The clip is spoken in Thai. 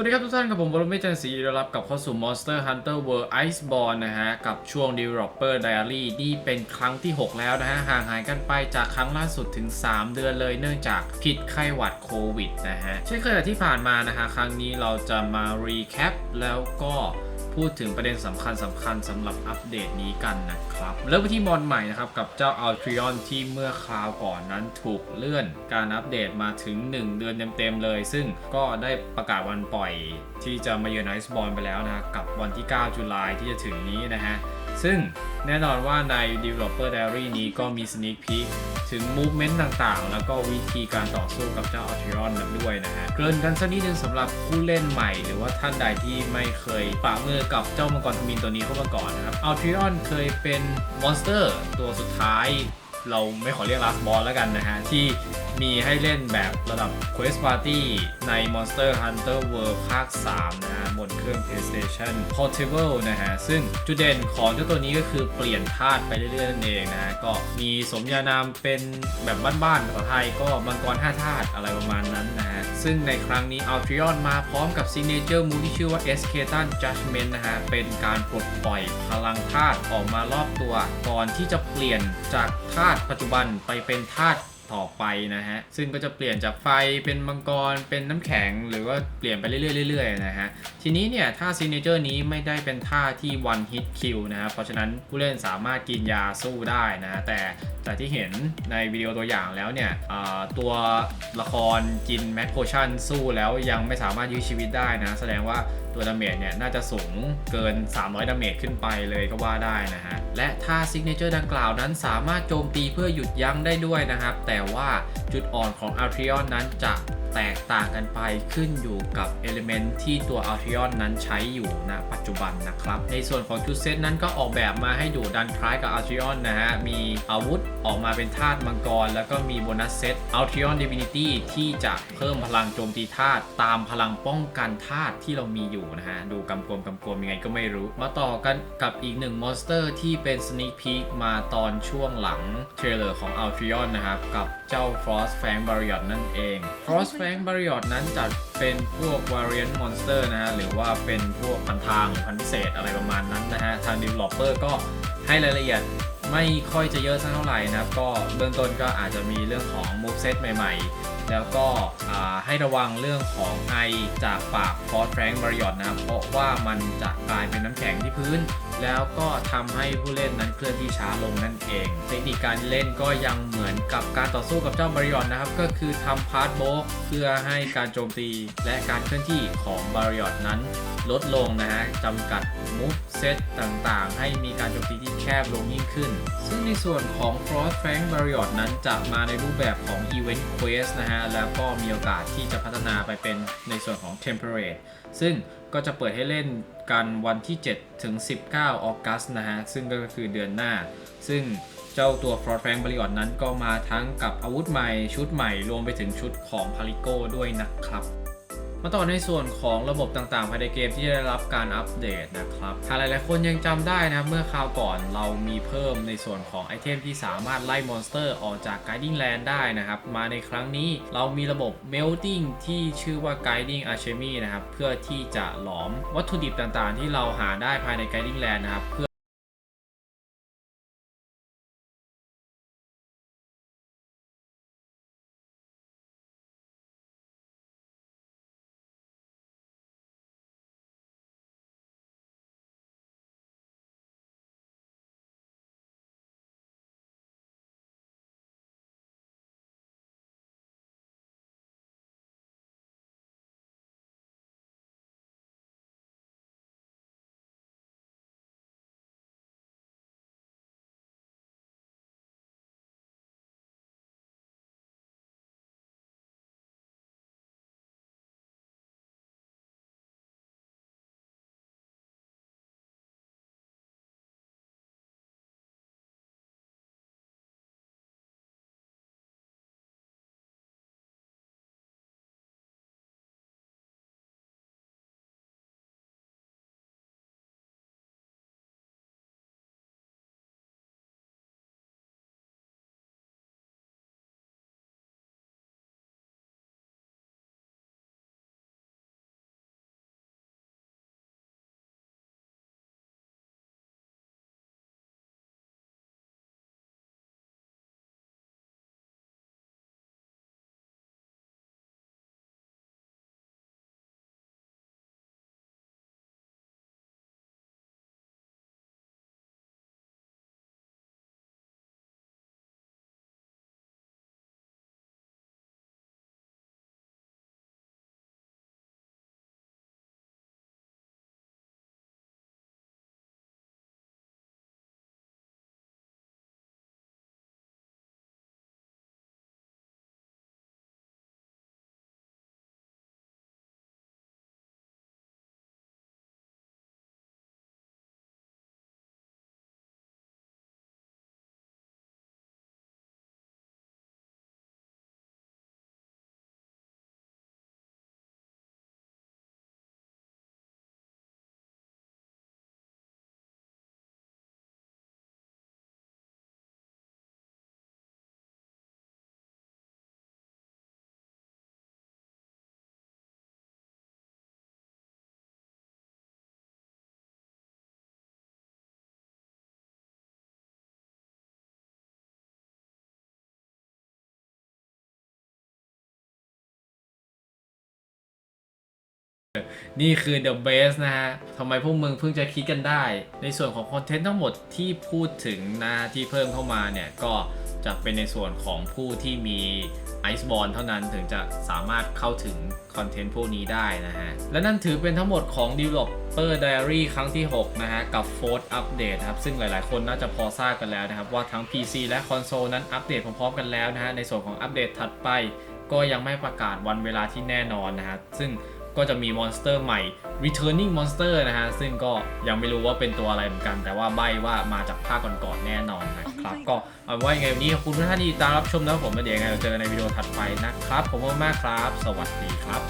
วัสดีครับทุกท่านกับผมบรมเมจันทร์สีต้อนรับกลับเข้าสู่ Monster Hunter World Iceborne นะฮะ กับช่วง Developer Diary นี่เป็นครั้งที่ 6 แล้วนะฮะ ห่างหายกันไปจากครั้งล่าสุดถึง 3 เดือนเลยเนื่องจากพิษไข้หวัดโควิดนะฮะ เช่นเคยที่ผ่านมานะฮะ ครั้งนี้เราจะมา recap แล้วก็ พูดถึงประเด็นสำคัญสำคัญสำหรับอัปเดตนี้กันนะครับ เริ่มที่มอนใหม่นะครับ กับเจ้า Altrion ที่เมื่อคราวก่อนนั้นถูกเลื่อนการอัปเดตมาถึง 1 เดือนเต็มๆเลย ซึ่งก็ได้ประกาศวันปล่อยที่จะมาเยือนไอซ์บอลไปแล้วนะฮะกับวันที่ 9 จุลายที่จะถึงนี้นะฮะ ซึ่งแน่นอนว่าใน Developer Diary นี้ก็มี Sneak Peek ถึง Movement ต่างๆ แล้วก็วิธีการต่อสู้กับเจ้า a l t r i o n นั้นด้วยนะฮะ เกริ่นกันสักนิดนึงสำหรับผู้เล่นใหม่ หรือว่าท่านใดที่ไม่เคยปะมือกับเจ้ามังกรทมินตัวนี้เข้ามาก่อนนะครับ a l t r i o n เคยเป็นมอนสเตอร์ตัวสุดท้าย เราไม่ขอเรียก last boss แล้วกันนะฮะ ที่มีให้เล่นแบบระดับ Quest Party ใน Monster Hunter World ภาค 3 นะฮะ บนเครื่อง PlayStation Portable นะฮะ ซึ่งจุดเด่นของเจ้าตัวนี้ก็คือเปลี่ยนธาตุไปเรื่อยๆนั่นเองนะฮะ ก็มีสมญานามเป็นแบบบ้านๆภาษาไทยก็มังกร5ธาตุอะไรประมาณนั้นนะฮะ ซึ่งในครั้งนี้ Altrion มาพร้อมกับ Signature Move ที่ชื่อว่า Escatan Judgment นะฮะ เป็นการปลดปล่อยพลังธาตุออกมารอบตัว ก่อนที่จะเปลี่ยนจากธาตุปัจจุบันไปเป็นทาส ต่อไปนะฮะ ซึ่งก็จะเปลี่ยนจากไฟเป็นมังกรเป็นน้ำแข็ง หรือว่าเปลี่ยนไปเรื่อยๆๆนะฮะ ทีนี้เนี่ยท่าซิ g เนเจอร์นี้ไม่ได้เป็นท่าที่ one hit kill นะครับเพราะฉะนั้นผู้เล่นสามารถกินยาสู้ได้นะแต่แต่ที่เห็นในวิดีโอตัวอย่างแล้วเนี่ยตัวละครกินแม็กโพชั่นสู้แล้วยังไม่สามารถยื้อชีวิตได้นะ แสดงว่าตัวดาเมจเนี่ยน่าจะสูงเกิน 300 ดาเมจขึ้นไปเลยก็ว่าได้นะฮะ และท่าซิกเนเจอร์ดังกล่าวนั้นสามารถโจมตีเพื่อหยุดยั้งได้ด้วยนะครับแต่ว่าจุดอ่อนของ a l t r i o n นั้นจะแตกต่างกันไปขึ้นอยู่กับเอลิเมนที่ตัว a l t r i o n นั้นใช้อยู่ณปัจจุบันนะครับ ในส่วนของชุดเซตนั้นก็ออกแบบมาให้ดูดันคล้ายกับ a l t r i o n นนะฮะ มีอาวุธออกมาเป็นธาตุมังกร แล้วก็มีโบนัสเซต a l t r i o n Divinity ที่จะเพิ่มพลังโจมตีธาตุตามพลังป้องกันธาตุที่เรามีอยู่นะฮะ ดูกำกวมกำกวมยังไงก็ไม่รู้ มาต่อกันกับอีกหนึ่งมอนสเตอร์ที่เป็น Sneak Peek มาตอนช่วงหลังเทรลเลอร์ของ a l t r i o n นะครับกับเจ้า Frost Fang Barriot นั่นเอง Frost Fang Barriot นั้นจะเป็นพวก Variant Monster นะฮะ หรือว่าเป็นพวกพันทางหรือพันพิเศษอะไรประมาณนั้นนะฮะ ทาง Developer ก็ให้รายละเอียดไม่ค่อยจะเยอะสักเท่าไหร่นะครับ ก็เบื้องต้นก็อาจจะมีเรื่องของ moveset ใหม่ๆ แล้วก็อ่าให้ระวังเรื่องของไอจากปากฟอสแฟรงค์บริยอตนะครับ เพราะว่ามันจะกลายเป็นน้ำแข็งที่พื้น แล้วก็ทำให้ผู้เล่นนั้นเคลื่อนที่ช้าลงนั่นเอง เทคนิคการเล่นก็ยังเหมือนกับการต่อสู้กับเจ้าบริออนนะครับ ก็คือทำพาร์ทโบกเพื่อให้การโจมตีและการเคลื่อนที่ของบริออนนั้น ลดลงนะฮะจำกัดมุฟเซตต่างๆ ให้มีการโจมตีที่แคบลงยิ่งขึ้น ซึ่งในส่วนของ Frost Frank Barriot นั้นจะมาในรูปแบบของ Event Quest นะฮะ แล้วก็มีโอกาสที่จะพัฒนาไปเป็นในส่วนของ Temperate ซึ่งก็จะเปิดให้เล่นกันวันที่ 7 ถึง 19 ออกัสนะฮะ ซึ่งก็คือเดือนหน้า ซึ่งเจ้าตัว Frost Frank Barriot นั้นก็มาทั้งกับอาวุธใหม่ชุดใหม่รวมไปถึงชุดของ p a l i c o ด้วยนะครับ มาต่อในส่วนของระบบต่างๆภายในเกมที่ได้รับการอัปเดตนะครับถ้าหลายๆคนยังจำได้นะเมื่อคราวก่อนเรามีเพิ่มในส่วนของไอเทมที่สามารถไล่มอนสเตอร์ออกจาก Guiding Land ได้นะครับ มาในครั้งนี้เรามีระบบ Melting ที่ชื่อว่า Guiding Alchemy นะครับ เพื่อที่จะหลอมวัตถุดิบต่างๆ ที่เราหาได้ภายใน Guiding Land นะครับเพื่อ นี่คือ The Base นะฮะทำไมพวกมึงเพิ่งจะคิดกันได้ ในส่วนของคอนเทนต์ทั้งหมดที่พูดถึงนะที่เพิ่มเข้ามาเนี่ยก็จะเป็นในส่วนของผู้ที่มี Ice b o r n เท่านั้นถึงจะสามารถเข้าถึงคอนเทนต์พวกนี้ได้นะฮะ และนั่นถือเป็นทั้งหมดของ Developer Diary ครั้งที่ 6 นะฮะ กับ Fourth Update ครับ ซึ่งหลายๆ คนน่าจะพอทราบกันแล้วนะครับ ว่าทั้ง PC และคอนโซลนั้นอัปเดตพร้อมๆกันแล้วนะฮะ ในส่วนของอัปเดตถัดไป ก็ยังไม่ประกาศวันเวลาที่แน่นอนนะฮะ ซึ่ง ก็จะมีมอนสเตอร์ใหม่ Returning Monster นะฮะ ซึ่งก็ยังไม่รู้ว่าเป็นตัวอะไรเหมือนกัน แต่ว่าใบว่ามาจากภาคก่อนๆแน่นอนนะครับ ก็เอาเป็นว่ายังไงวันนี้ขอบคุณทุกท่านที่ติดตามรับชมนะผมแล้วเดี๋ยวยังไงเราเจอกันในวิดีโอถัดไปนะครับ ผมมากๆครับ สวัสดีครับ